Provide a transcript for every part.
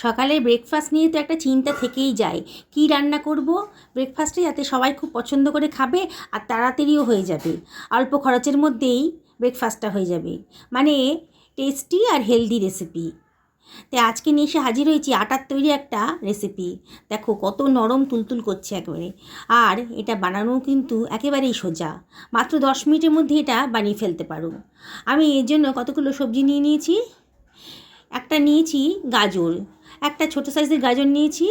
সকালে ব্রেকফাস্ট নিয়ে তো একটা চিন্তা থেকেই যায়। কী রান্না করব? ব্রেকফাস্টে যাতে সবাই খুব পছন্দ করে খাবে আর তাড়াতাড়িও হয়ে যাবে। অল্প খরচের মধ্যেই ব্রেকফাস্টটা হয়ে যাবে। মানে টেস্টি আর হেলদি রেসিপি তাই আজকে নিয়ে এসে হাজির হয়েছি আটার তৈরি একটা রেসিপি দেখো কত নরম তুলতুল করছে একেবারে। আর এটা বানানো কিন্তু একেবারেই সোজা। মাত্র দশ মিনিটের মধ্যে এটা বানিয়ে ফেলতে পারো। আমি এর জন্য কতগুলো সবজি নিয়ে নিয়েছি? একটা নিয়েছি গাজর। একটা ছোটো সাইজের গাজর নিয়েছি।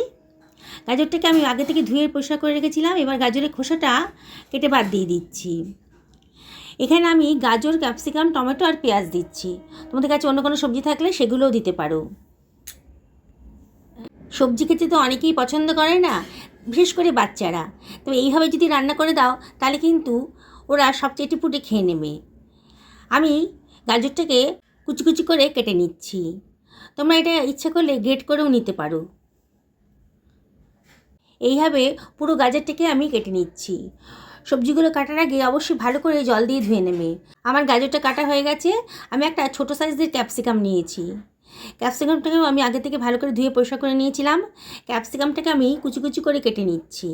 গাজরটাকে আমি আগে থেকে ধুয়ে পরিষ্কার করে রেখেছিলাম, এবার গাজরের খোসাটা কেটে বাদ দিয়ে দিচ্ছি। এখানে আমি গাজর, ক্যাপসিকাম, টমেটো আর পেঁয়াজ দিচ্ছি। তোমাদের কাছে অন্য কোনো সবজি থাকলে সেগুলোও দিতে পারো। সবজি খেতে তো অনেকেই পছন্দ করে না, বিশেষ করে বাচ্চারা। তো এইভাবে যদি রান্না করে দাও, তাহলে কিন্তু ওরা সব চেটেপুটে খেয়ে নেবে। আমি গাজরটাকে কুচি কুচি করে কেটে নিচ্ছি। তোমরা এটা ইচ্ছা করলে গ্রেট করেও নিতে পারো। এইভাবে পুরো গাজরটাকে আমি কেটে নিচ্ছি। সবজিগুলো কাটার আগে অবশ্যই ভালো করে জল দিয়ে ধুয়ে নেবে। আমার গাজরটা কাটা হয়ে গেছে, আমি একটা ছোটো সাইজের ক্যাপসিকাম নিয়েছি। ক্যাপসিকামটাকেও আমি আগে থেকে ভালো করে ধুয়ে পরিষ্কার করে নিয়েছিলাম। ক্যাপসিকামটাকে আমি কুচি কুচি করে কেটে নিচ্ছি।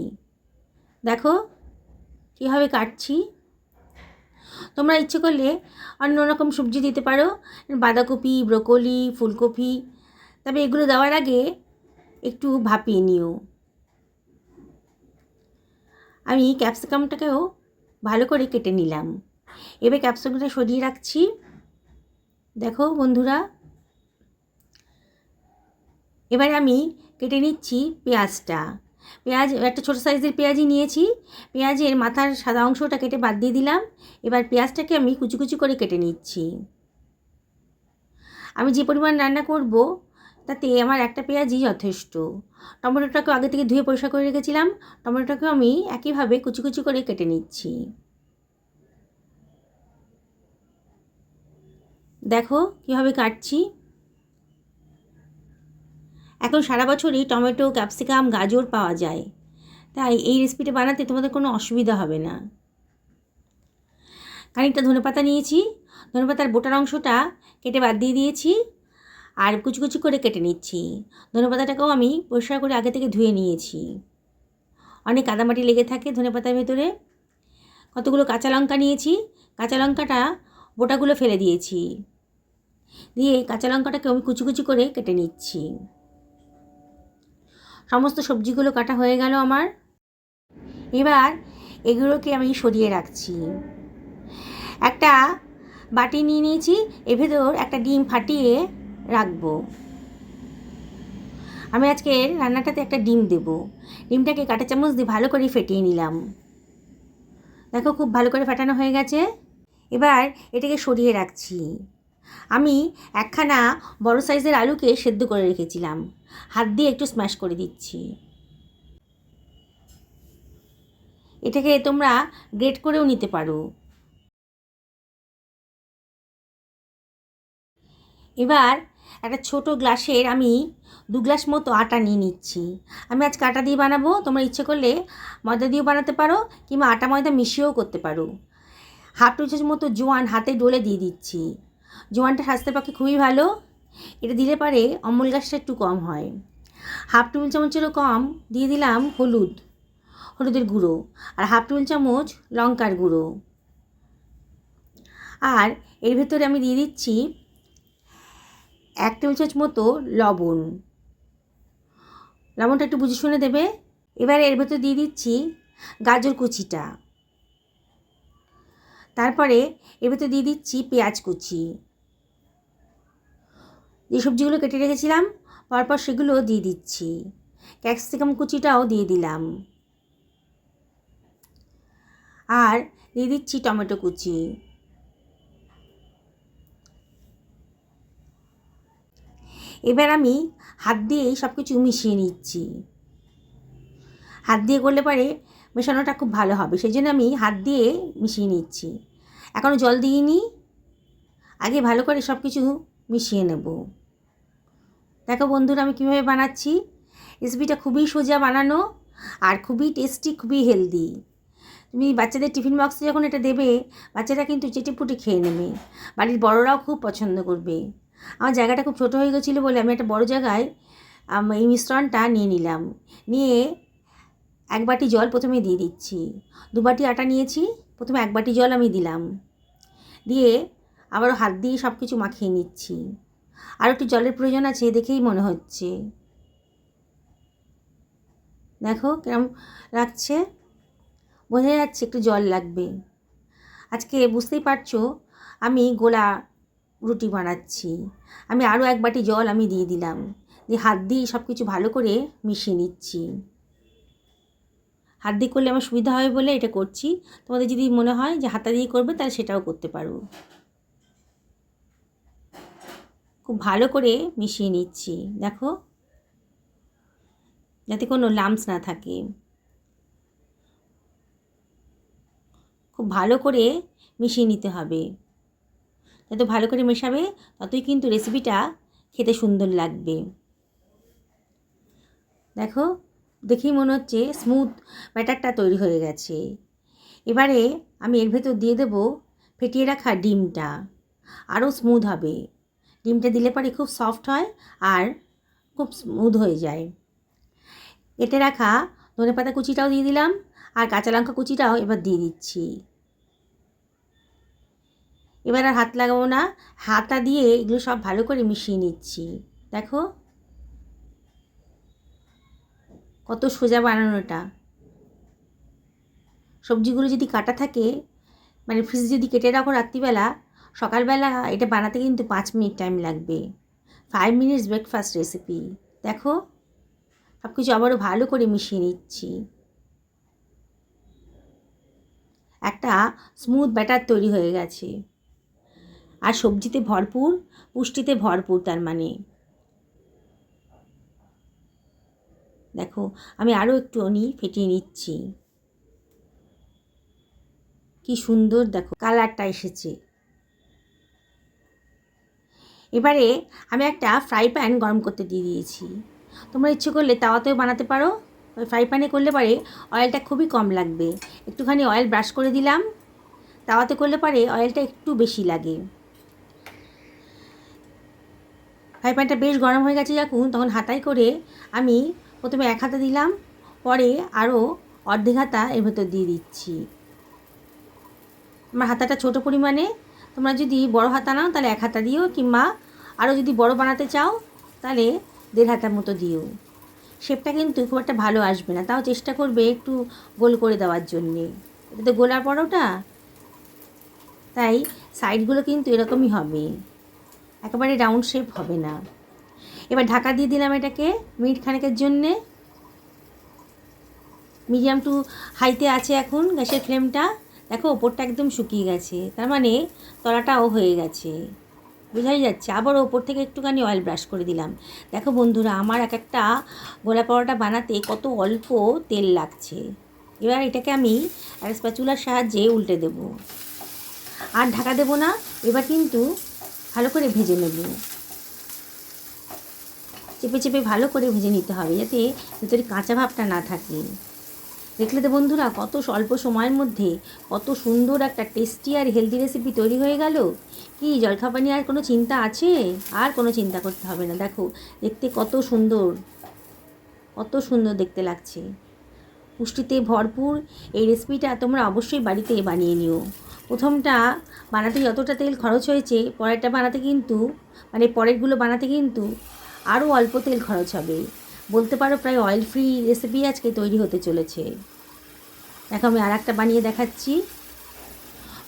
দেখো, কীভাবে কাটছি। তোমরা ইচ্ছে করলে অন্য রকম সবজি দিতে পারো। বাঁধাকপি, ব্রোকলি, ফুলকপি। তবে এগুলো দেওয়ার আগে একটু ভাপিয়ে নিও। আমি ক্যাপসিকামটাকেও ভালো করে কেটে নিলাম। এবার ক্যাপসিকামটা সরিয়ে রাখছি। দেখো বন্ধুরা। এবার আমি কেটে নিচ্ছি পেঁয়াজটা। পেঁয়াজ, একটা ছোটো সাইজের পেঁয়াজই নিয়েছি। পেঁয়াজের মাথার সাদা অংশটা কেটে বাদ দিয়ে দিলাম। এবার পেঁয়াজটাকে আমি কুচি কুচি করে কেটে নিচ্ছি। আমি যে পরিমাণ রান্না করব, তাতে আমার একটা পেঁয়াজই যথেষ্ট। টমেটোটাকেও আগে থেকে ধুয়ে পরিষ্কার করে রেখেছিলাম। টমেটোটাকেও আমি একইভাবে কুচি কুচি করে কেটে নিচ্ছি। দেখো কীভাবে কাটছি। এখন সারা বছরই টমেটো, ক্যাপসিকাম, গাজর পাওয়া যায়। তাই এই রেসিপিটা বানাতে তোমাদের কোনো অসুবিধা হবে না। খানিকটা ধনেপাতা নিয়েছি। ধনেপাতার বোটার অংশটা কেটে বাদ দিয়ে দিয়েছি আর কুচি কুচি করে কেটে নিচ্ছি। ধনেপাতাটাকেও আমি পরিষ্কার করে আগে থেকে ধুয়ে নিয়েছি। অনেক কাদামাটি লেগে থাকে ধনেপাতার ভেতরে। কতগুলো কাঁচা লঙ্কা নিয়েছি। কাঁচা লঙ্কাটা বোটাগুলো ফেলে দিয়েছি। দিয়ে কাঁচা লঙ্কাটাকে আমি কুচি কুচি করে কেটে নিচ্ছি। সমস্ত সবজিগুলো কাটা হয়ে গেল আমার। এবার এগুলোকে আমি সরিয়ে রাখছি। একটা বাটি নিয়ে নিয়েছি, এর ভেতর একটা ডিম ফাটিয়ে রাখব। আমি আজকে রান্নাটাতে একটা ডিম দেব। ডিমটাকে কাঁটা চামচ দিয়ে ভালো করে ফেটিয়ে নিলাম। দেখো খুব ভালো করে ফাটানো হয়ে গেছে। এবার এটাকে সরিয়ে রাখছি। আমি একখানা বড় সাইজের আলুকে সেদ্ধ করে রেখেছিলাম। হাত দিয়ে একটু স্ম্যাশ করে দিচ্ছি। এটাকে তোমরা গ্রেট করেও নিতে পারো। এবার একটা ছোট গ্লাসের আমি দু গ্লাস মতো আটা নিয়ে নিচ্ছি। আমি আজকে আটা দিয়ে বানাবো, তোমরা ইচ্ছে করলে ময়দা দিয়েও বানাতে পারো কিংবা আটা ময়দা মিশিয়েও করতে পারো। হাফ টু চামচ মতো জোয়ান হাতে ডলে দিয়ে দিচ্ছি। জোয়ানটা স্বাস্থ্যের পক্ষে খুবই ভালো। এটা দিলে পারে অম্বল গাছটা একটু কম হয়। হাফ টেবিল চামচেরও কম, দিয়ে দিলাম হলুদ, হলুদের গুঁড়ো আর হাফ টেবিল চামচ লঙ্কার গুঁড়ো। আর এর ভেতরে আমি দিয়ে দিচ্ছি এক টেবিল চামচ মতো লবণ। লবণটা একটু বুঝে শুনে দেবে। এবার এর ভেতর দিয়ে দিচ্ছি গাজর কুচিটা। তারপরে এর ভেতর দিয়ে দিচ্ছি পেঁয়াজ কুচি। যে সবজিগুলো কেটে রেখেছিলাম, পরপর সেগুলো দিয়ে দিচ্ছি। ক্যাপসিকাম কুচিটাও দিয়ে দিলাম। আর দিয়ে দিচ্ছি টমেটো কুচি। এবার আমি হাত দিয়েই সব কিছু মিশিয়ে নিচ্ছি। হাত দিয়ে করলে পরে মেশানোটা খুব ভালো হবে সেই জন্য আমি হাত দিয়ে মিশিয়ে নিচ্ছি। এখনও জল দিইনি। আগে ভালো করে সব কিছু মিশিয়ে নেব। দেখো বন্ধুরা, আমি কীভাবে বানাচ্ছি। রেসিপিটা খুবই সোজা বানানো আর খুবই টেস্টি, খুবই হেলদি। তুমি বাচ্চাদের টিফিন বক্সে যখন এটা দেবে, বাচ্চারা কিন্তু চেটেপুটে খেয়ে নেবে। বাড়ির বড়রাও খুব পছন্দ করবে। আমার জায়গাটা খুব ছোটো হয়ে গেছিল বলে আমি একটা বড় জায়গায় এই মিশ্রণটা নিয়ে নিলাম। নিয়ে এক বাটি জল প্রথমে দিয়ে দিচ্ছি। দু বাটি আটা নিয়েছি, প্রথমে এক বাটি জল আমি দিলাম। দিয়ে আবারও হাত দিয়ে সব কিছু মাখিয়ে নিচ্ছি। আর একটু জলের প্রয়োজন আছে দেখেই মনে হচ্ছে। দেখো কেরম লাগছে? বোঝা যাচ্ছে একটু জল লাগবে। আজকে বুঝতেই পারছ, আমি গোলা রুটি বানাচ্ছি। আমি আরও এক বাটি জল আমি দিয়ে দিলাম। দিয়ে হাত দিয়ে সব কিছু ভালো করে মিশিয়ে নিচ্ছি। হাত দিয়ে করলে আমার সুবিধা হবে বলে এটা করছি। তোমাদের যদি মনে হয় যে হাতা দিয়ে করবে, তাহলে সেটাও করতে পারো। খুব ভালো করে মিশিয়ে নিচ্ছি। দেখো। যাতে কোনো লামস না থাকে। খুব ভালো করে মিশিয়ে নিতে হবে। যত ভালো করে মেশাবে, ততই কিন্তু রেসিপিটা খেতে সুন্দর লাগবে। দেখো। দেখেই মনে হচ্ছে স্মুথ ব্যাটারটা তৈরি হয়ে গেছে। এবারে আমি এর ভেতর দিয়ে দেবো ফেটিয়ে রাখা ডিমটা। আরও স্মুথ হবে। ডিমটা দিলে পরে খুব সফট হয় আর খুব স্মুথ হয়ে যায়। কেটে রাখা ধনে পাতা কুচিটাও দিয়ে দিলাম আর কাঁচা লঙ্কা কুচিটাও এবার দিয়ে দিচ্ছি। এবার আর হাত লাগাবো না। হাতা দিয়ে এগুলো সব ভালো করে মিশিয়ে নিচ্ছি। দেখো কত সোজা বানানোটা। সবজিগুলো যদি কাটা থাকে মানে ফ্রিজ যদি কেটে রাখো রাত্রিবেলা, সকালবেলা এটা বানাতে কিন্তু পাঁচ মিনিট টাইম লাগবে। ফাইভ মিনিটস ব্রেকফাস্ট রেসিপি দেখো সব কিছু আবারও ভালো করে মিশিয়ে নিচ্ছি। একটা স্মুথ ব্যাটার তৈরি হয়ে গেছে। আর সবজিতে ভরপুর, পুষ্টিতে ভরপুর তার মানে। দেখো, আমি আরও একটু অনি ফেটিয়ে নিচ্ছি। কি সুন্দর দেখো, কালারটা এসেছে। এবারে আমি একটা ফ্রাই প্যান গরম করতে দিয়ে দিয়েছি। তোমরা ইচ্ছে করলে তাওয়াতেও বানাতে পারো। ওই ফ্রাই প্যানে করলে পারে অয়েলটা খুবই কম লাগবে। একটুখানি অয়েল ব্রাশ করে দিলাম। তাওয়াতে করলে পারে অয়েলটা একটু বেশি লাগে। ফ্রাই প্যানটা বেশ গরম হয়ে গেছে যখন, তখন হাতায় করে আমি প্রথমে এক হাতা দিলাম, পরে আরও অর্ধেক হাতা এর ভেতর দিয়ে দিচ্ছি। আমার হাতাটা ছোট পরিমাণে, তোমরা যদি বড় হাতা নাও তাহলে এক হাতা দিও, কিংবা আরও যদি বড় বানাতে চাও তাহলে দেড় হাতার মতো দিও। শেপটা কিন্তু খুব একটা ভালো আসবে না, তাও চেষ্টা করবে একটু গোল করে দেওয়ার জন্যে। এটা তো গোলার পরোটা, তাই সাইডগুলো কিন্তু এরকমই হবে। একেবারে রাউন্ড শেপ হবে না। এবার ঢাকা দিয়ে দিলাম এটাকে মিনিট খানেকের জন্যে। মিডিয়াম টু হাইতে আছে এখন গ্যাসের ফ্লেমটা। দেখো, ওপরটা একদম শুকিয়ে গেছে। তার মানে তলাটাও হয়ে গেছে। বোঝাই যাচ্ছে? আবার ওপর থেকে একটুখানি অয়েল ব্রাশ করে দিলাম। দেখো বন্ধুরা, আমার এক একটা গোলা পরোটা বানাতে কত অল্প তেল লাগছে। এবার এটাকে আমি এক স্প্যাচুলার সাহায্যে উল্টে দেব। আর ঢাকা দেব না, এবার কিন্তু ভালো করে ভেজে নেব। চেপে চেপে ভালো করে ভেজে নিতে হবে যাতে ভিতরে কাঁচা ভাবটা না থাকে। দেখলে তো বন্ধুরা কত অল্প সময়ের মধ্যে কত সুন্দর একটা টেস্টি আর হেলদি রেসিপি তৈরি হয়ে গেল। কি জলখাবার নিয়ে আর কোনো চিন্তা আছে? আর কোনো চিন্তা করতে হবে না। দেখো, দেখতে কত সুন্দর কত সুন্দর দেখতে লাগছে। পুষ্টিতে ভরপুর এই রেসিপিটা তোমরা অবশ্যই বাড়িতে বানিয়ে নিও। প্রথমটা বানাতে যতটা তেল খরচ হয়েছে, পরেরটা বানাতে কিন্তু মানে পরেরগুলো বানাতে কিন্তু আরও অল্প তেল খরচ হবে। বলতে পারো প্রায় অয়েল ফ্রি রেসিপি আজকে তৈরি হতে চলেছে। দেখো আমি আর একটা বানিয়ে দেখাচ্ছি।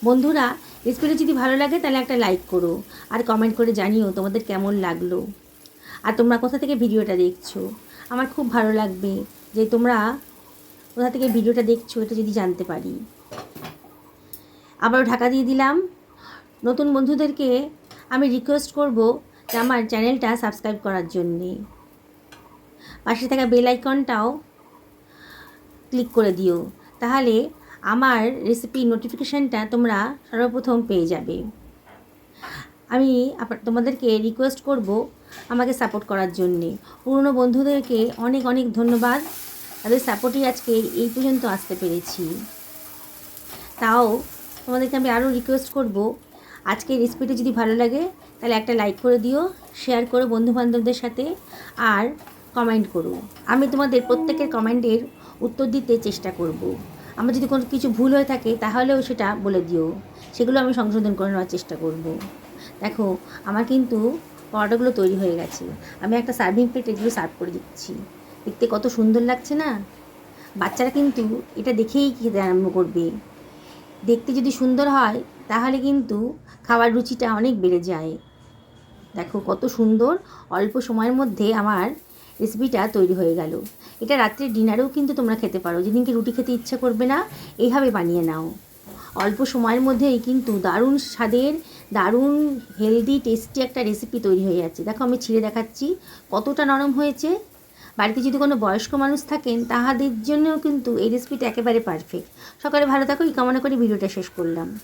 বন্ধুরা রেসিপিটা যদি ভালো লাগে তাহলে একটা লাইক করো আর কমেন্ট করে জানিও তোমাদের কেমন লাগল। আর তোমরা কোথা থেকে ভিডিওটা দেখছ? আমার খুব ভালো লাগবে যে তোমরা কোথা থেকে ভিডিওটা দেখছ এটা যদি জানতে পারি। আবারও ঢাকা দিয়ে দিলাম। নতুন বন্ধুদেরকে আমি রিকোয়েস্ট করব আমার চ্যানেলটা সাবস্ক্রাইব করার জন্যে। পাশে থাকা বেল আইকনটাও ক্লিক করে দিও। তাহলে আমার রেসিপি নোটিফিকেশানটা তোমরা সর্বপ্রথম পেয়ে যাবে। আমি তোমাদেরকে রিকোয়েস্ট করব আমাকে সাপোর্ট করার জন্যে। পুরনো বন্ধুদেরকে অনেক অনেক ধন্যবাদ। তাদের সাপোর্টই আজকে এই পর্যন্ত আসতে পেরেছি। তাও তোমাদেরকে আমি আরও রিকোয়েস্ট করব। আজকে রেসিপিটা যদি ভালো লাগে তাহলে একটা লাইক করে দিও শেয়ার করো বন্ধুবান্ধবদের সাথে আর কমেন্ট করো। আমি তোমাদের প্রত্যেকের কমেন্টের উত্তর দিতে চেষ্টা করব। আমার যদি কোনো কিছু ভুল হয়ে থাকে তাহলেও সেটা বলে দিও। সেগুলো আমি সংশোধন করে নেওয়ার চেষ্টা করব। দেখো, আমার কিন্তু পরোটাগুলো তৈরি হয়ে গেছে। আমি একটা সার্ভিং প্লেট এগুলো সার্ভ করে দিচ্ছি। দেখতে কত সুন্দর লাগছে না? বাচ্চারা কিন্তু এটা দেখেই খেতে আরম্ভ করবে। দেখতে যদি সুন্দর হয় তাহলে কিন্তু খাবার রুচিটা অনেক বেড়ে যায়। দেখো কত সুন্দর অল্প সময়ের মধ্যে আমার রেসিপিটা তৈরি হয়ে গেল। এটা রাত্রের ডিনারেও কিন্তু তোমরা খেতে পারো। যেদিনকে রুটি খেতে ইচ্ছা করবে না এইভাবে বানিয়ে নাও। অল্প সময়ের মধ্যেই কিন্তু দারুণ স্বাদের, দারুণ হেলদি টেস্টি একটা রেসিপি তৈরি হয়ে যাচ্ছে। দেখো আমি ছিঁড়ে দেখাচ্ছি, কতটা নরম হয়েছে। বাড়িতে যদি কোনো বয়স্ক মানুষ থাকেন, তাহাদের জন্যও কিন্তু এই রেসিপিটা একেবারে পারফেক্ট সকালে ভালো থাকো, এই কামনা করে ভিডিওটা শেষ করলাম।